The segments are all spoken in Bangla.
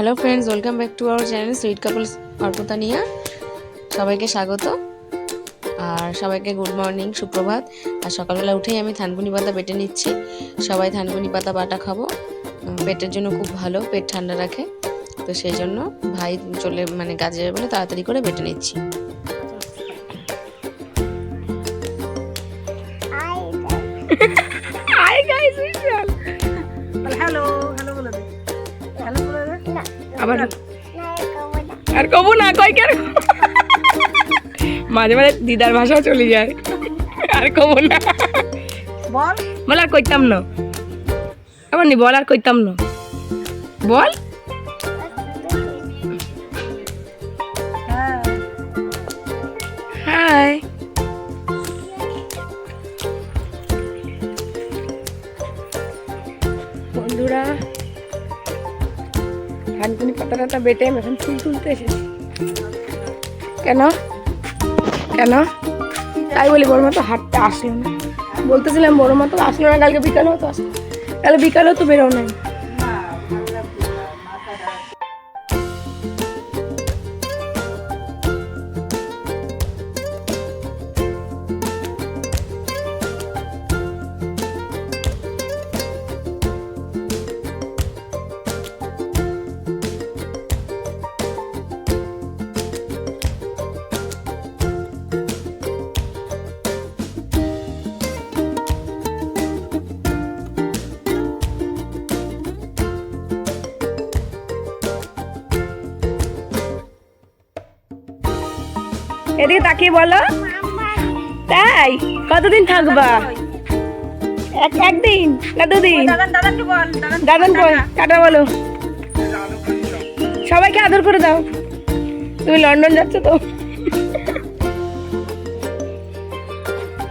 Hello friends welcome back to our channel sweet couples Arpotania সবাইকে স্বাগত। আর সবাইকে গুড মর্নিং সুপ্রভাত। আর সকালবেলা উঠেই আমি থানকুনি পাতা বেটে নিচ্ছি। সবাই থানকুনি পাতা বাটা খাব। পেটের জন্য খুব ভালো, পেট ঠান্ডা রাখে। তো সেই জন্য ভাই চলে মানে কাজে যাবে বলে তাড়াতাড়ি করে বেটে নিচ্ছি। আবার আর কবু না কয় কেন? মাঝে মাঝে দিদার ভাষা চলে যায়। আর কবু না। বল। বল আর কইতাম না। আমার নি বল আর কইতাম না। বল। ধানকুনি পাতা টাতা বেটে আমি এখন ফুল তুলতে এসেছি। কেন? কেন? তাই বলি, বড় মতো হাঁটতে আসলো না। বলতেছিলাম বড় মতো আসলো না, কালকে বিকালেও তো আসলো। কালকে বিকালেও তো বেরো নাই। এদিকে তাকিয়ে বলো। তাই? কতদিন থাকবা? এক একদিন না দুদিন? দাদান বল টাটা বলো। সবাইকে আদর করে দাও। তুমি লন্ডন যাচ্ছ তো।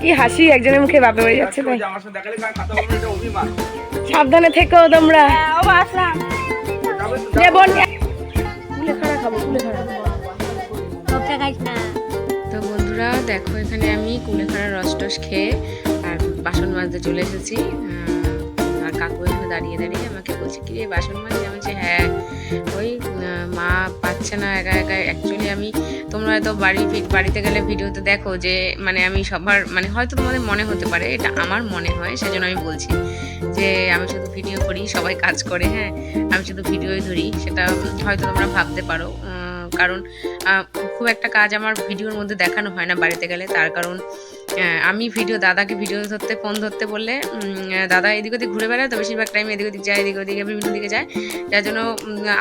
কি হাসি একজনের মুখে বাপে হয়ে যাচ্ছে তাই। সাবধানে থেকো তোমরা। ও যে বোন কুলে খাড়া খাব বন্ধুরা, দেখো এখানে আমি কুলেখাড়ার রস টস খেয়ে আর বাসন মাজতে চলে এসেছি। আর কাকু এখানে দাঁড়িয়ে দাঁড়িয়ে আমাকে বলছে, কি রে, বাসন মাজতে আমি বলছি হ্যাঁ। ওই মা পাচ্ছে না একা একা অ্যাকচুয়ালি আমি তোমরা হয়তো বাড়ি বাড়িতে গেলে ভিডিওতে দেখো যে মানে আমি সবার মানে হয়তো তোমাদের মনে হতে পারে, এটা আমার মনে হয়, সেজন্য আমি বলছি যে, আমি শুধু ভিডিও করি, সবাই কাজ করে। হ্যাঁ আমি শুধু ভিডিওই ধরি, সেটা হয়তো তোমরা ভাবতে পারো। কারণ খুব একটা কাজ আমার ভিডিওর মধ্যে দেখানো হয় না বাড়িতে গেলে। তার কারণ আমি ভিডিও, দাদাকে ভিডিও ধরতে, ফোন ধরতে বললে দাদা এদিক ওদিক ঘুরে বেড়ায় তো, বেশিরভাগ টাইম এদিক ওদিক যায়, এদিক ওদিকে বিভিন্ন দিকে যায়। যার জন্য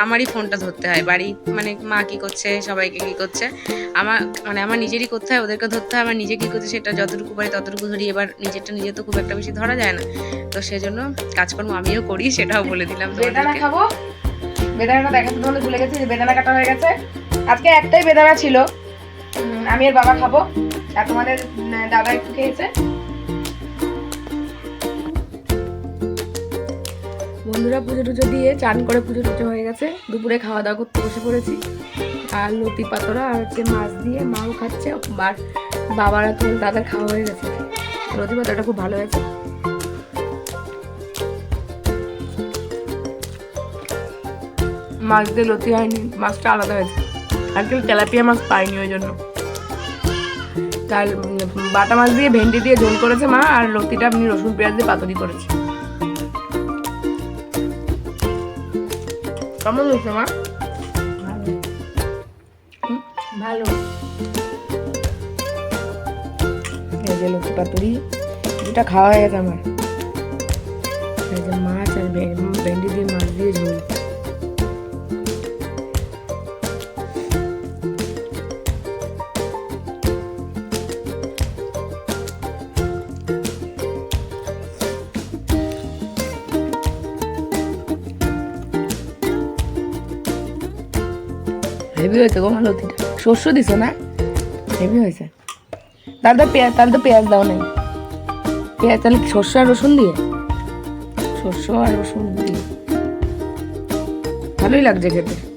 আমারই ফোনটা ধরতে হয়। বাড়ি মানে মা কী করছে, সবাইকে কী করছে, আমার মানে আমার নিজেরই করতে হয়, ওদেরকে ধরতে হয় আমার নিজে কী করছে সেটা যতটুকু পারি ততটুকু ধরি, এবার নিজেরটা নিজে তো খুব একটা বেশি ধরা যায় না। তো সেজন্য কাজকর্ম আমিও করি, সেটাও বলে দিলাম তোমাদেরকে। বেদানাটা দেখাতে তোমাদের ভুলে গেছি যে বেদানা কাটা হয়ে গেছে। আজকে একটাই বেদানা ছিল। আমি আর বাবা খাব। আর তোমাদের দাদা একটু খেয়েছে। বন্ধুরা, পুজো টুজো দিয়ে চান করে পুজো টুজো হয়ে গেছে। দুপুরে খাওয়া দাওয়া করতে বসে পড়েছি। আর লতি পাতরা আর হচ্ছে মাছ দিয়ে মাও খাচ্ছে। আর বাবারা তো, দাদার খাওয়া হয়ে গেছে। লতি পাতরাটা খুব ভালো হয়েছে। মাছ দিয়ে লতি হয়নি, মাছটা আলাদা হয়েছে। আজকাল তেলাপিয়া মাছ পাইনি ওই জন্য। তার বাটা মাছ দিয়ে ভেন্ডি দিয়ে ঝোল করেছে মা, আর লতিটা আপনি রসুন, পেঁয়াজ দিয়ে পাতুরি করেছে। কেমন হয়েছে মা? ভালো। যে লতি পাতুরি, দুটা খাওয়া হয়ে গেছে আমার। মাছ আর ভেন্ডি দিয়ে মাছ দিয়ে ঝোল। হেভি হয়েছে গো আমার লতিটা শস্য দিছো না? হেভি হয়েছে। তাহলে তো পেঁয়াজ, তাহলে তো পেঁয়াজ দাও নাই। পেঁয়াজ, তাহলে শস্য আর রসুন দিয়ে? শস্য আর রসুন দিয়ে। ভালোই লাগছে খেতে।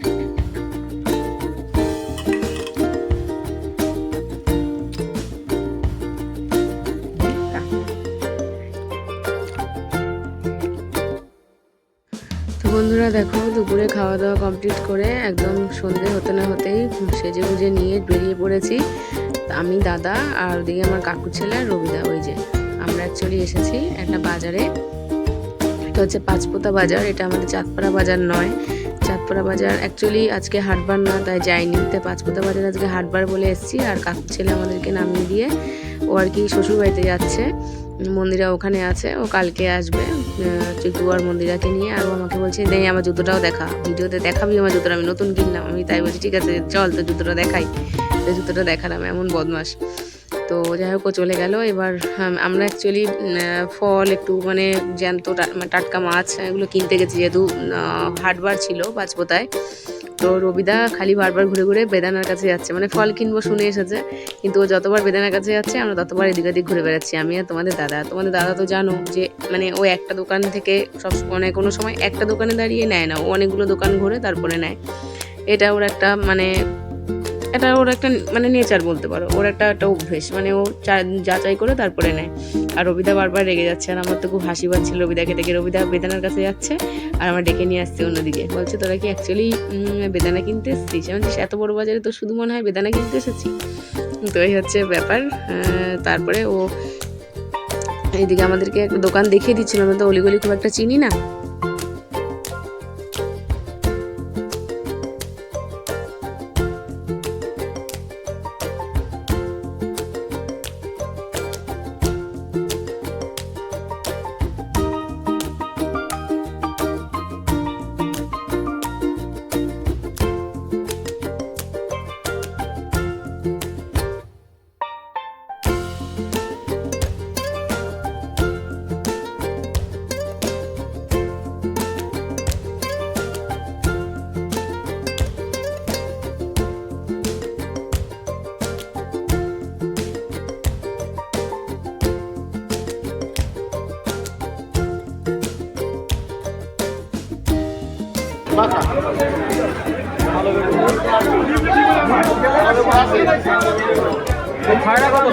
বন্ধুরা দেখো, দুপুরে খাওয়া দাওয়া কমপ্লিট করে একদম সন্ধে হতে না হতেই সেজে গুজে নিয়ে বেরিয়ে পড়েছি। আমি দাদা আর ওদিকে আমার কাকু ছেলে রবিদা, ওই যে আমরা অ্যাকচুয়ালি এসেছি একটা বাজারে। এটা হচ্ছে পাঁচপোতা বাজার, এটা আমাদের চাঁদপাড়া বাজার নয়। চাঁদপাড়া বাজার অ্যাকচুয়ালি আজকে হাটবার না তাই যাইনি। তাই পাঁচপোতা বাজার আজকে হাটবার বলে এসেছি আর কাকু ছেলে আমাদেরকে নামিয়ে দিয়ে ও আর কি শ্বশুরবাড়িতে যাচ্ছে। মন্দিরা ওখানে আছে, ও কালকে আসবে চিকু আর মন্দিরাকে নিয়ে, আর আমাকে বলছে নেই আমার জুতোটাও দেখা, ভিডিওতে দেখাবি আমার জুতোটা, আমি নতুন কিনলাম। আমি তাই বলছি, ঠিক আছে, চল তো জুতোটা দেখাই। তো জুতোটা দেখালাম, এমন বদমাস তো যাই হোক চলে গেল। এবার আম, আমরা অ্যাকচুয়ালি ফল একটু মানে জ্যান্ত মানে টাটকা মাছ এগুলো কিনতে গেছি যেহেতু হাটবার ছিল পাঁচপোতায় তো রবিদা খালি বারবার ঘুরে ঘুরে বেদানার কাছে যাচ্ছে। মানে ফল কিনবো শুনে এসেছে কিন্তু ও যতবার বেদানার কাছে যাচ্ছে আমরা ততবার এদিক ওদিক ঘুরে বেড়াচ্ছি আমি আর তোমাদের দাদা। তোমাদের দাদা তো জানো যে মানে ও একটা দোকান থেকে সব মানে কোনো সময় একটা দোকানে দাঁড়িয়ে নেয় না। ও অনেকগুলো দোকান ঘুরে তারপরে নেয়। এটা ওর একটা মানে এটা ওর একটা মানে নেচার বলতে পারো। ওর একটা একটা অভ্যেস। মানে ও যাচাই করে তারপরে নেয়। আর রবিদা বারবার রেগে যাচ্ছে। আর আমার তো খুব হাসি পাচ্ছিল রবিদাকে দেখে রবিদা বেদানার কাছে যাচ্ছে আর আমার ডেকে নিয়ে আসছে অন্যদিকে। বলছে, তোরা কি অ্যাকচুয়ালি বেদানা কিনতে এসেছিস? আমি এত বড় বাজারে তো শুধু মনে হয় বেদানা কিনতে এসেছি? তো এই হচ্ছে ব্যাপার। তারপরে ও এইদিকে আমাদেরকে একটা দোকান দেখিয়ে দিচ্ছিল। আমরা তো অলিগলি খুব একটা চিনি না। ছয়টা কত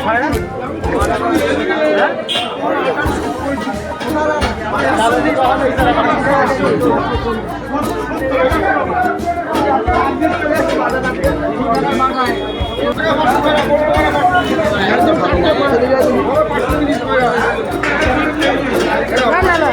না না না।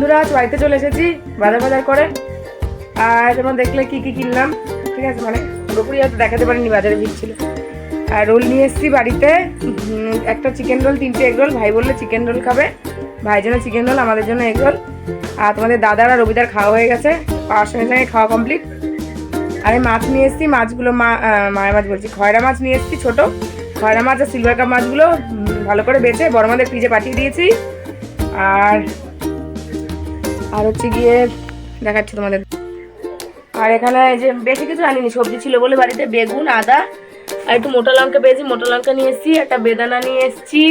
বন্ধুরা, আজ বাড়িতে চলে এসেছি, বাজার বাজার করে। আর তোমরা দেখলে কি কি কিনলাম, ঠিক আছে? মানে পুরোপুরি হয়তো দেখাতে পারিনি, বাজারে ভিড় ছিল। আর রোল নিয়ে এসেছি বাড়িতে। একটা চিকেন রোল তিনটে এগ রোল ভাই বললে চিকেন রোল খাবে। ভাইয়ের জন্য চিকেন রোল আমাদের জন্য এগ রোল আর তোমাদের দাদার আর রবিদার খাওয়া হয়ে গেছে, পাওয়ার সঙ্গে সঙ্গে খাওয়া কমপ্লিট আর এই মাছ নিয়ে এসেছি, মাছগুলো মা মায়ের মাছ বলছি, খয়রা মাছ নিয়ে এসেছি ছোটো। খয়রা মাছ আর সিলভার কাপ মাছগুলো ভালো করে বেছে, বড় মাদের ফ্রিজে পাঠিয়ে দিয়েছি। আর আর হচ্ছে গিয়ে দেখাচ্ছি তোমাদের। আর এখানে যে বেশি কিছু আনিনি, সবজি ছিল বলে বাড়িতে বেগুন, আদা, আর একটু মোটা লঙ্কা পেয়েছি, মোটা লঙ্কা নিয়ে এসেছি, একটা বেদানা নিয়ে এসেছি।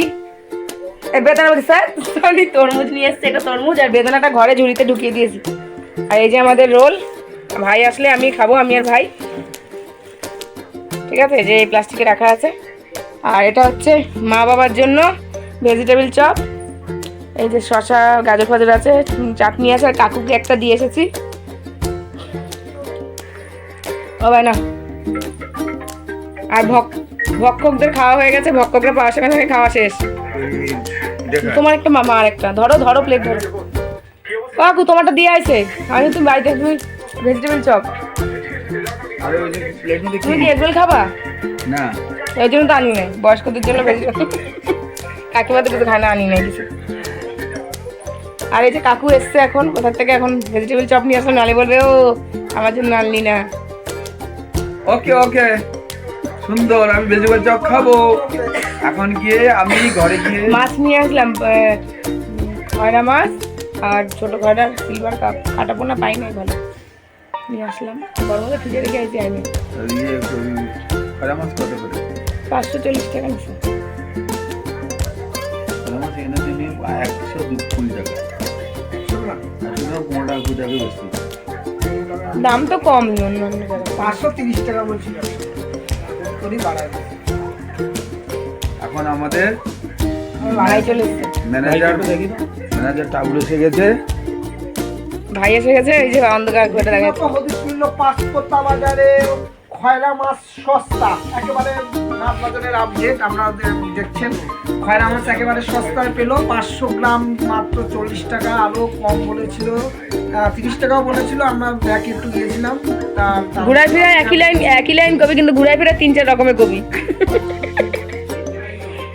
বেদানা বলছি, স্যার? সরি তরমুজ নিয়ে এসেছি, একটা তরমুজ, আর বেদানাটা ঘরে ঝুড়িতে ঢুকিয়ে দিয়েছি। আর এই যে আমাদের রোল, ভাই আসলে আমি খাব, আমি আর ভাই। ঠিক আছে যে এই প্লাস্টিকে রাখা আছে। আর এটা হচ্ছে মা বাবার জন্য ভেজিটেবল চপ। এই যে শশা গাজর ফাজর আছে চাটনি আছে আর কাকুকে একটা দিয়ে এসেছি। ও ভাই না আর ভক ভক্ষকদের খাওয়া হয়ে গেছে ভক্ষকরা পাওয়ার সঙ্গে সঙ্গে খাওয়া শেষ। তোমার একটা মামা আর একটা। ধরো ধরো প্লেট ধরো। কাকু তোমারটা দিয়ে আইছে আমি তুমি বাড়িতে তুমি ভেজিটেবল চপ। ওই তুমি কি? এগুলো খাবা? না। এই জন্য তো আনি নাই। বয়স্কদের জন্য ভেজিটেবল কাকিমাদের তো কিছু খায় না আনি নাই কিছু। আর এই যে কাকু এসছে এখন কোথার থেকে এখন ভেজিটেবল চপ নিয়ে আসলে নালে বলবে ও আমার জন্য আনলি না। ওকে ওকে। সুন্দর আমি ভেজিটেবল চপ খাব। এখন গিয়ে আমি ঘরে গিয়ে মাছ নিয়ে আসলাম খয়রা মাছ আর ছোট খয়রা সিলভার কাপ কাটা পোনা পাই নাই ভালো নিয়ে আসলাম। বড় মতো ফ্রিজে রেখে আইছি আমি। ইয়ে মাছ কত করে? পাঁচশো চল্লিশ টাকা নিচ্ছে। খরা মাছ এনে দিনে একশো দু কুড়ি টাকা। পনেরো টাকা কুড়ি বেশি। দাম তো কম অন্য অন্য পাঁচশো তিরিশ টাকা বলছিল এখন আমাদের ভাড়াই চলে ম্যানেজার ম্যানেজার টাবুল এসে গেছে। ভাই এসে গেছে এই যে অন্ধকার ঘটে দেখা যাচ্ছে। হদিশপূর্ণ পাঁচপোতা বাজারে খয়রা মাছ সস্তা। একেবারে বাজারের আপডেট আপনারা দেখছেন খয়রা মাছ একেবারে সস্তায় পেল। পাঁচশো গ্রাম মাত্র চল্লিশ টাকা আরও কম বলেছিল তিরিশ টাকাও বলেছিল আমরা ব্যাগ একটু গিয়েছিলাম তার তার- ঘুরাই ফিরা একই লাইন একই লাইন কবি কিন্তু ঘুরাই ফিরা তিন চার রকমের কবি।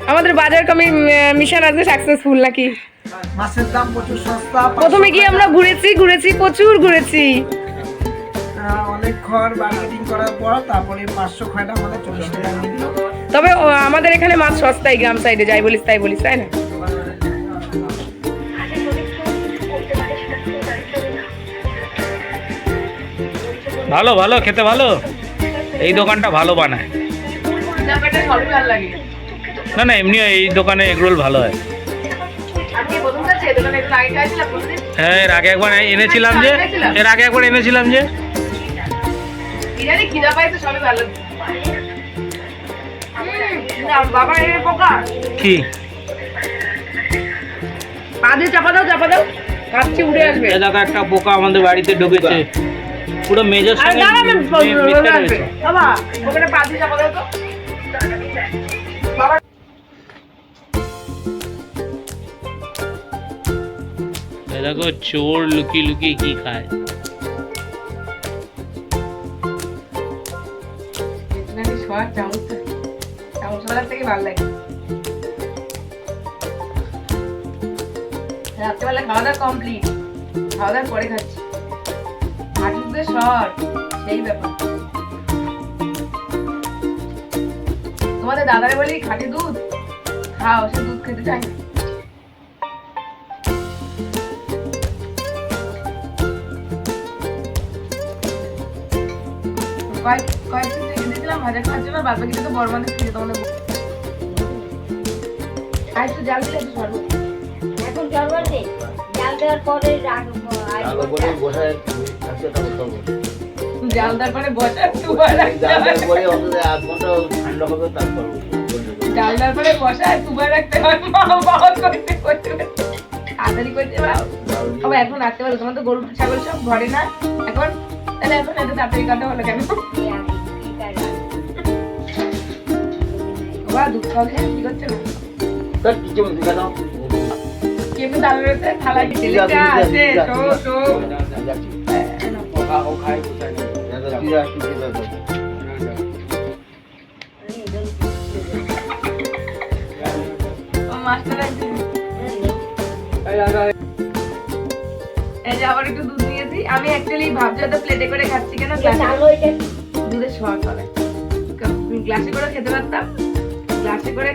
আমাদের বাজার কমি মিশন আজকে সাকসেসফুল নাকি? মাছের দাম প্রচুর সস্তা প্রথমে গিয়ে আমরা ঘুরেছি ঘুরেছি প্রচুর ঘুরেছি। অনেক খড় মার্কেটিং করার পর তারপরে পাঁচশো খয়রা আমাদের চল্লিশ টাকা। তবে ও, আমাদের এখানে মাছ সস্তায় গ্রাম সাইডে যাই বলিস তাই বলিস তাই না? ভালো ভালো খেতে ভালো? এই দোকানটা ভালো বানায়। না না এমনি এই দোকানে এগরোল ভালো হয়। হ্যাঁ এর আগে একবার এনেছিলাম যে এর আগে একবার এনেছিলাম যে। কি? পা চাপা দাও চাপা দাও। কাচ্ছি উড়ে আসবে। এ দেখো একটা পোকা আমাদের বাড়িতে ঢুকেছে। পুরো মেজর সঙ্গে। বাবা ওখানে পা চাপা দাও তো। এ দেখো চোর লুকিয়ে লুকিয়ে কি খায়। থেকে ভালো লাগে। রাত্রেবেলা খাওয়া দাওয়া কমপ্লিট খাওয়া দাওয়ার পরে খাচ্ছি সেই ব্যাপার। তোমাদের দাদারে বলি দুধ? খাও, সে দুধ খেতে না। কয়েক কয়েক পিস রেখে ভাজা খাওয়ার জন্য বাদ বাকিটা তো মানুষ খেয়ে তোমাদের আর একটু জাল দিলে একটু এখন জল দে জাল দেওয়ার পরে রাখব আর জাল দেওয়ার পরে বসা দুবার রাখতে হয় জাল দেওয়ার পরে বসা দুবার রাখতে হয় মা বাবা করতে করতে করতে। তাড়াতাড়ি করতে পারো তবে এখন রাখতে পারো তোমার তো গরু ছাগল সব ঘরে না এখন তাহলে এখন এত তাড়াতাড়ি কাটা হলো কেন বাবা দুধ খাওয়া কি করছে না কেমনি দাঁড়িয়ে রয়েছে থালা ছেলেটা আছে? তো তো মাস্টার এই যে আবার একটু দুধ নিয়েছি আমি অ্যাকচুয়ালি ভাবছি হয়তো প্লেটে করে খাচ্ছি কেন? গ্লাসে দুধের শর্ট হবে। গ্লাসে করে খেতে পারতাম। গ্লাসে করে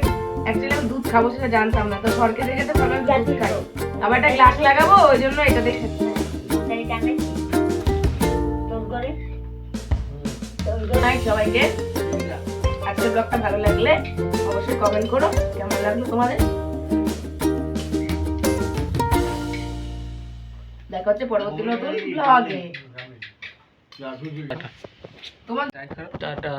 অ্যাকচুয়ালি আমি দুধ খাব সেটা জানতাম না। তো সরকে দেখে তো ভাবলাম দুধ খাই। আবার একটা গ্লাস লাগাবো ওই জন্য এটা দেখে সবাইকে। আজকের ব্লগটা ভালো লাগলে অবশ্যই কমেন্ট করো। কেমন লাগল তোমাদের? দেখা হচ্ছে পরবর্তী নতুন ব্লগে তোমার টাটা